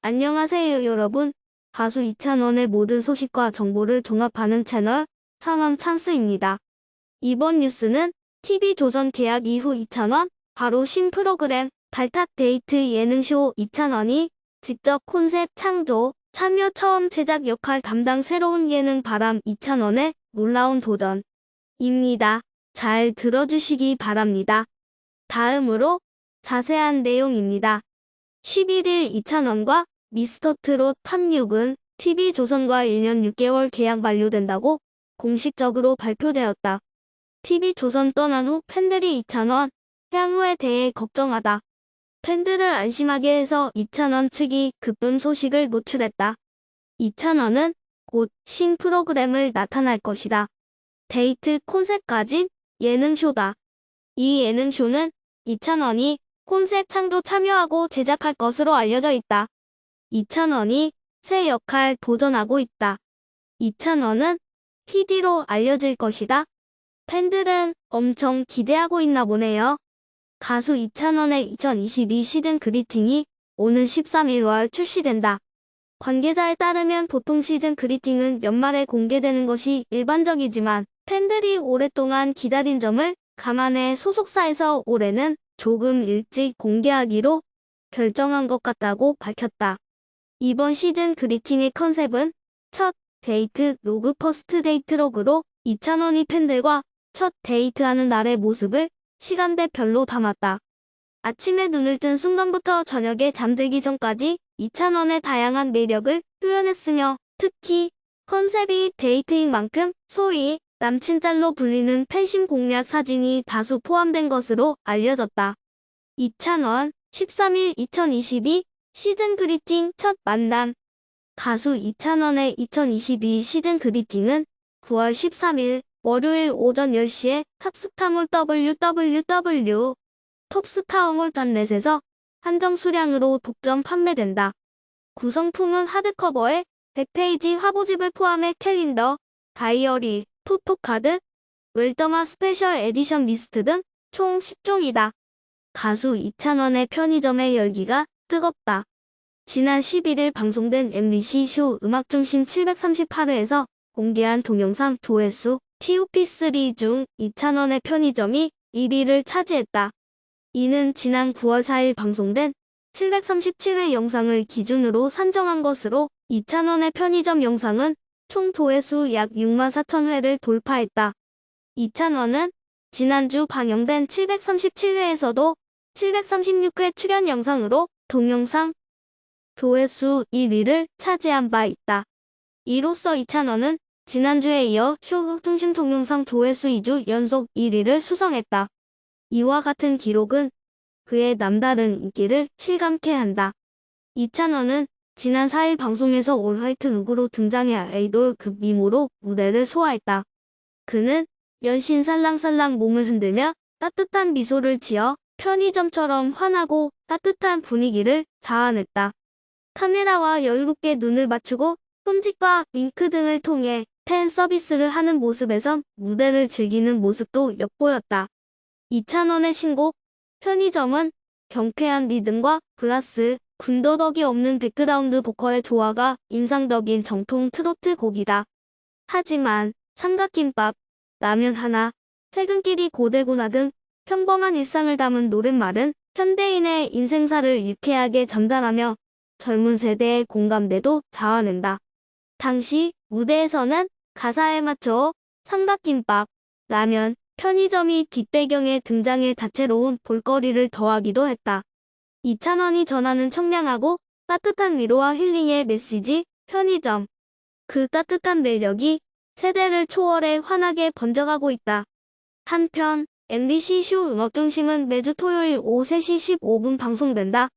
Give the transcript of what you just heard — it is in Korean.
안녕하세요 여러분. 가수 이찬원의 모든 소식과 정보를 종합하는 채널 상암 찬스입니다. 이번 뉴스는 TV조선 계약 이후 이찬원 바로 신 프로그램 달탁 데이트 예능쇼 이찬원이 직접 콘셉트 창조, 참여 처음 제작 역할 담당 새로운 예능 바람 이찬원의 놀라운 도전입니다. 잘 들어주시기 바랍니다. 다음으로 자세한 내용입니다. 11일 이찬원과 미스터 트롯 탑6은 TV조선과 1년 6개월 계약 만료된다고 공식적으로 발표되었다. TV조선 떠난 후 팬들이 이찬원 향후에 대해 걱정하다. 팬들을 안심하게 해서 이찬원 측이 급분 소식을 노출했다. 이찬원은 곧 신 프로그램을 나타날 것이다. 데이트 콘셉트 가진 예능쇼다. 이 예능쇼는 이찬원이 콘셉트 창도 참여하고 제작할 것으로 알려져 있다. 이찬원이 새 역할 도전하고 있다. 이찬원은 PD로 알려질 것이다. 팬들은 엄청 기대하고 있나 보네요. 가수 이찬원의 2022 시즌 그리팅이 오는 13일 월 출시된다. 관계자에 따르면 보통 시즌 그리팅은 연말에 공개되는 것이 일반적이지만 팬들이 오랫동안 기다린 점을 감안해 소속사에서 올해는 조금 일찍 공개하기로 결정한 것 같다고 밝혔다. 이번 시즌 그리팅의 컨셉은 첫 데이트 로그 퍼스트 데이트 로그로 이찬원이 팬들과 첫 데이트하는 날의 모습을 시간대별로 담았다. 아침에 눈을 뜬 순간부터 저녁에 잠들기 전까지 이찬원의 다양한 매력을 표현했으며 특히 컨셉이 데이트인 만큼 소위 남친짤로 불리는 팬심 공략 사진이 다수 포함된 것으로 알려졌다. 이찬원 13일 2022 시즌 그리팅 첫 만남 가수 이찬원의 2022 시즌 그리팅은 9월 13일 월요일 오전 10시에 탑스타몰 www 톱스타어몰.net에서 한정 수량으로 독점 판매된다. 구성품은 하드커버에 100페이지 화보집을 포함해 캘린더, 다이어리, 포토카드, 웰더마 스페셜 에디션 리스트 등 총 10종이다. 가수 이찬원의 편의점의 열기가 뜨겁다. 지난 11일 방송된 MBC 쇼 음악중심 738회에서 공개한 동영상 조회수 TOP3 중 이찬원의 편의점이 1위를 차지했다. 이는 지난 9월 4일 방송된 737회 영상을 기준으로 산정한 것으로 이찬원의 편의점 영상은 총 조회수 약 6만 4천 회를 돌파했다. 이찬원은 지난주 방영된 737회에서도 736회 출연 영상으로 동영상 조회수 1위를 차지한 바 있다. 이로써 이찬원은 지난주에 이어 쇼 중심 동영상 조회수 2주 연속 1위를 수성했다. 이와 같은 기록은 그의 남다른 인기를 실감케 한다. 이찬원은 지난 4일 방송에서 올 화이트 룩으로 등장해 아이돌 급 미모로 무대를 소화했다. 그는 연신 살랑살랑 몸을 흔들며 따뜻한 미소를 지어 편의점처럼 환하고 따뜻한 분위기를 자아냈다. 카메라와 여유롭게 눈을 맞추고 손짓과 윙크 등을 통해 팬 서비스를 하는 모습에선 무대를 즐기는 모습도 엿보였다. 이찬원의 신곡 편의점은 경쾌한 리듬과 플러스 군더더기 없는 백그라운드 보컬의 조화가 인상적인 정통 트로트 곡이다. 하지만 삼각김밥, 라면 하나, 퇴근길이 고되구나 등 평범한 일상을 담은 노랫말은 현대인의 인생사를 유쾌하게 전달하며 젊은 세대의 공감대도 자아낸다. 당시 무대에서는 가사에 맞춰 삼각김밥, 라면, 편의점이 뒷배경에 등장해 다채로운 볼거리를 더하기도 했다. 이찬원이 전하는 청량하고 따뜻한 위로와 힐링의 메시지, 편의점. 그 따뜻한 매력이 세대를 초월해 환하게 번져가고 있다. 한편 MBC 쇼 음악중심은 매주 토요일 오후 3시 15분 방송된다.